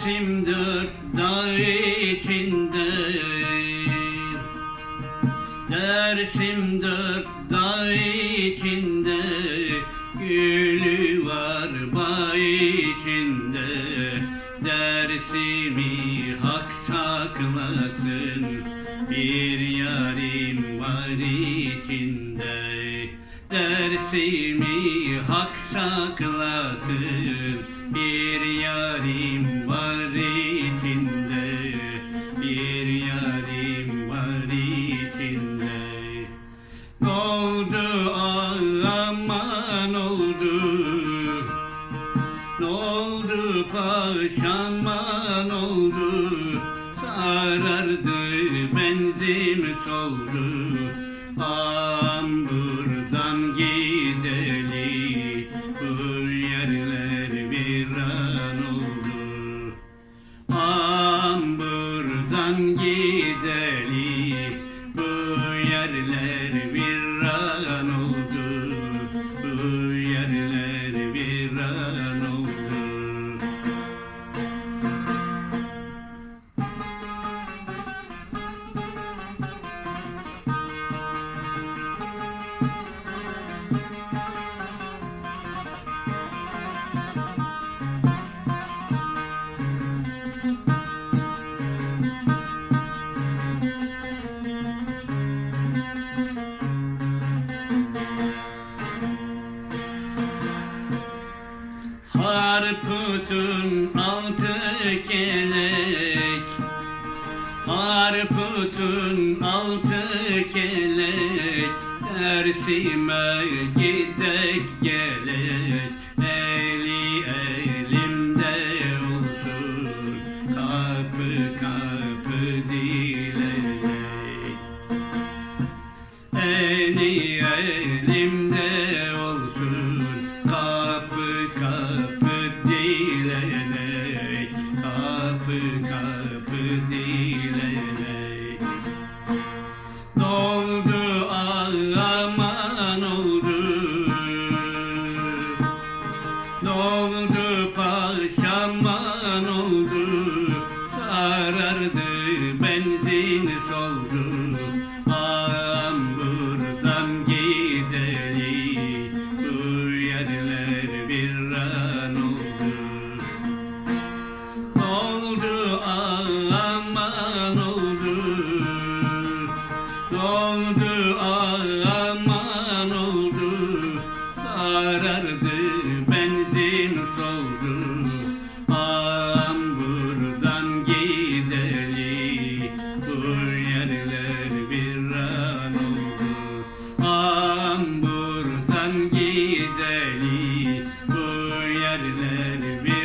Dersim dört dağ içinde Dersim dört dağ içinde Gülü var bay içinde Dersimi hak saklasın Bir yarim var içinde Dersimi hak saklasın paşaman oldu Sarardı benzin soldu. Am buradan gideli Bu yerler viran oldu. Am buradan gideli Bu yerler viran Harputun altı kelek. Harputun altı kelek. Dersime gidek gelek oldu perşemban oldu. Karardı benzin soldu Ağam buradan gidelim. Bu yerler bir an oldu Oldu ağam oldu. Doldu yargı bendin kovdu Ağam buradan gideli Bu yerler bir an gideli Bu yerler bir